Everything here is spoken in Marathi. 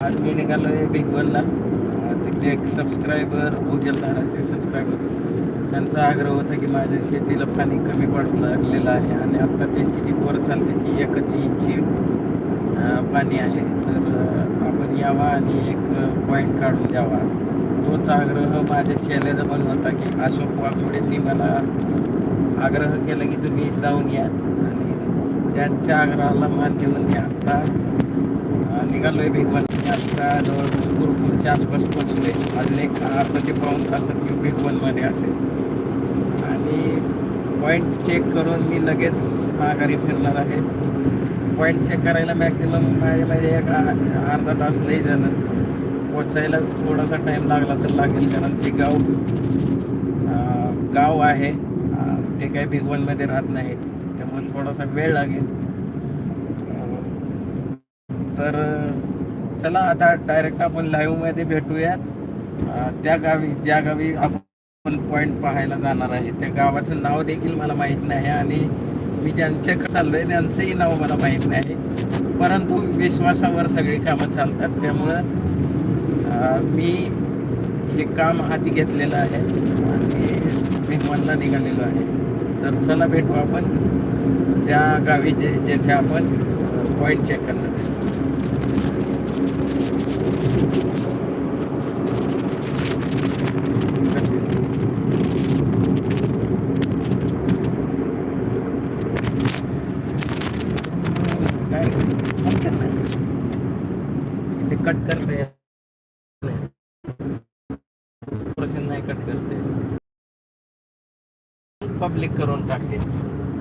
आज मी निघालो आहे बिग वनला तिथले एक सबस्क्रायबर उचलणाराचे सबस्क्रायबर त्यांचा आग्रह होता की माझ्या शेतीला पाणी कमी पडून लागलेलं आहे आणि आत्ता त्यांची जी बोर चालते ती एकच इंची पाणी आहे. तर आपण यावा आणि एक पॉईंट काढून द्यावा तोच आग्रह माझ्या चेल्याचा पण होता की अशोक वाघमोडेंनी मला आग्रह केला की तुम्ही जाऊन या आणि त्यांच्या आग्रहाला मान देऊन मी आत्ता निघालो आहे बिग वन आता जवळपास कुरकुलच्या आसपास पोचले अजून एक अर्धा ते पाऊन तासात मी बिग वनमध्ये असेल. आणि पॉईंट चेक करून मी लगेच माघारी फिरणार आहे. पॉईंट चेक करायला मॅक्झिमम माझ्या म्हणजे एक अर्धा तास लई झालं पोचायला थोडासा टाईम लागला तर लागेल कारण ते गाव गाव आहे. ते काही बिग वनमध्ये राहत नाही. त्यामुळे थोडासा वेळ लागेल. तर चला आता डायरेक्ट आपण लाईव्हमध्ये भेटूयात. त्या गावी ज्या गावी आपण पॉईंट पाहायला जाणार आहे त्या गावाचं नाव देखील मला माहीत नाही आणि मी ज्यांच्याकडे चाललोय त्यांचंही नाव मला माहीत नाही. परंतु विश्वासावर सगळी कामं चालतात. त्यामुळं मी हे काम हाती घेतलेलं आहे आणि मी मनला निघालेलो आहे. तर चला भेटू आपण त्या गावी जे जेथे आपण पॉईंट चेक करणार आहे. काय बंद कर ना. इथे कट करते. प्रश्न नाही कट करते. पब्लिक करून टाकते.